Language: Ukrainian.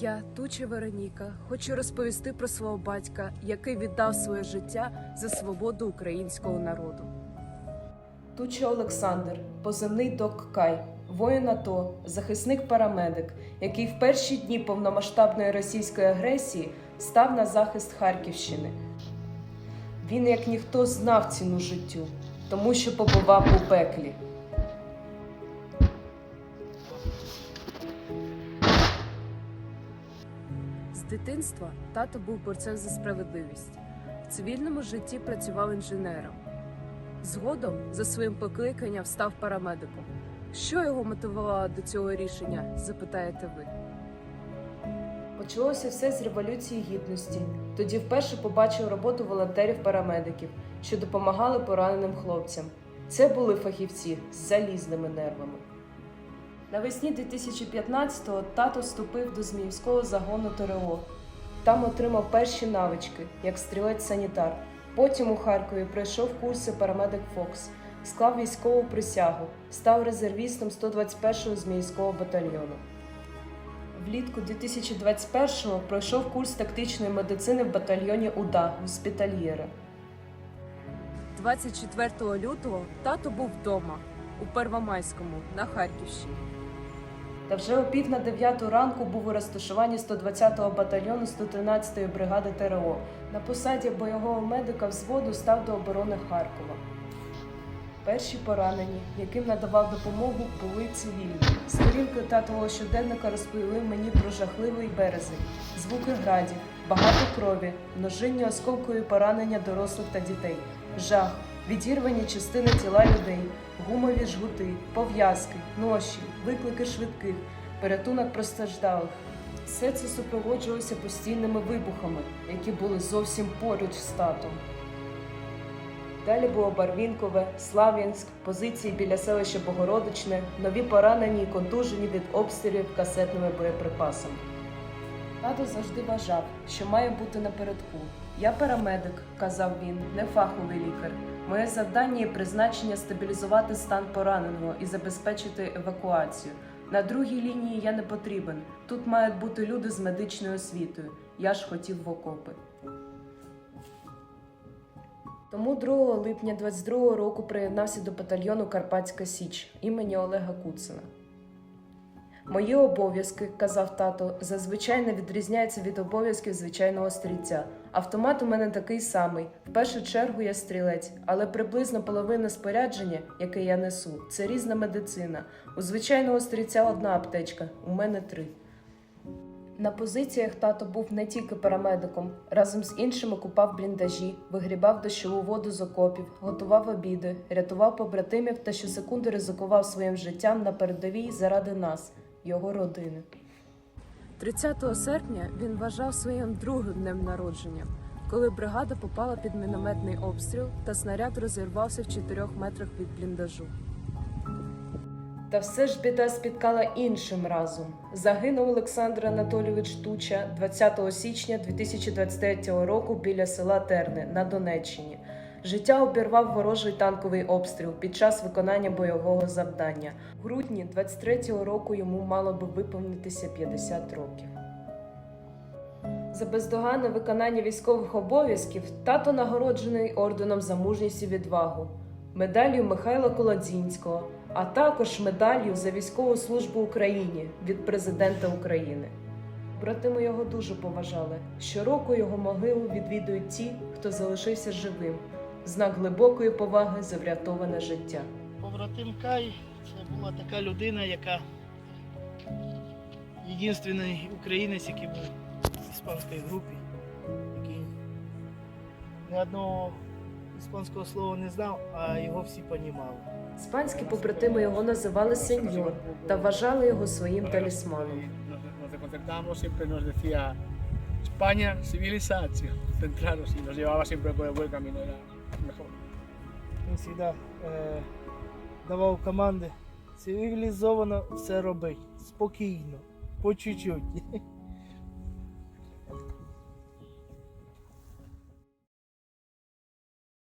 Я, Туча Вероніка, хочу розповісти про свого батька, який віддав своє життя за свободу українського народу. Туча Олександр, позивний Док Кай, воїн АТО, захисник парамедик, який в перші дні повномасштабної російської агресії став на захист Харківщини. Він, як ніхто, знав ціну життю, тому що побував у пеклі. З дитинства тато був борцем за справедливість. В цивільному житті працював інженером. Згодом за своїм покликанням став парамедиком. Що його мотивувало до цього рішення, запитаєте ви. Почалося все з революції гідності. Тоді вперше побачив роботу волонтерів-парамедиків, що допомагали пораненим хлопцям. Це були фахівці з залізними нервами. Навесні 2015-го тато вступив до Зміївського загону ТРО. Там отримав перші навички, як стрілець-санітар. Потім у Харкові пройшов курси парамедик Фокс, склав військову присягу, став резервістом 121-го Зміївського батальйону. Влітку 2021-го пройшов курс тактичної медицини в батальйоні УДА госпітальєра. 24 лютого тато був вдома у Первомайському на Харківщині. Та вже о пів на дев'яту ранку був у розташуванні 120-го батальйону 113-ї бригади ТРО. На посаді бойового медика взводу став до оборони Харкова. Перші поранені, яким надавав допомогу, були цивільні. Сторінки татового щоденника розповіли мені про жахливий березень, звуки градів, багато крові, множинні осколкові поранення дорослих та дітей, жах, відірвані частини тіла людей, гумові жгути, пов'язки, ноші, виклики швидких, порятунок постраждалих. Все це супроводжувалося постійними вибухами, які були зовсім поруч з татом. Далі було Барвінкове, Слав'янськ, позиції біля селища Богородичне, нові поранені і контужені від обстрілів касетними боєприпасами. Тато завжди вважав, що має бути напередку. Я парамедик, казав він, не фаховий лікар. Моє завдання і призначення стабілізувати стан пораненого і забезпечити евакуацію. На другій лінії я не потрібен. Тут мають бути люди з медичною освітою. Я ж хотів в окопи. Тому 2 липня 22 року приєднався до батальйону Карпатська Січ імені Олега Куцина. Мої обов'язки, казав тато, зазвичай не відрізняються від обов'язків звичайного стрільця. Автомат у мене такий самий. В першу чергу я стрілець, але приблизно половина спорядження, яке я несу, це різна медицина. У звичайного стрільця одна аптечка, у мене три. На позиціях тато був не тільки парамедиком, разом з іншими купав бліндажі, вигрібав дощову воду з окопів, готував обіди, рятував побратимів та щосекунди ризикував своїм життям на передовій заради нас, його родини. 30 серпня він вважав своїм другим днем народження, коли бригада попала під мінометний обстріл та снаряд розірвався в 4 метрах від бліндажу. Та все ж біда спіткала іншим разом. Загинув Олександр Анатолійович Туча 20 січня 2023 року біля села Терни на Донеччині. Життя обірвав ворожий танковий обстріл під час виконання бойового завдання. В грудні 23-го року йому мало би виповнитися 50 років. За бездоганне виконання військових обов'язків тато нагороджений орденом за мужність і відвагу, медаллю Михайла Колодзінського, а також медаллю за військову службу Україні від президента України. Братими його дуже поважали. Щороку його могилу відвідують ті, хто залишився живим, знак глибокої поваги за врятоване життя. Побратим Кай це була така людина, яка єдиний українець, який був в іспанській групі, який ні одного іспанського слова не знав, а його всі понімали. Іспанські побратими його називали сеньор та вважали його своїм талісманом. España, civilización, centraros y nos llevaba siempre por el buen camino, era. Він завжди е, давав команди цивілізовано все робити, спокійно, по чуть-чуть.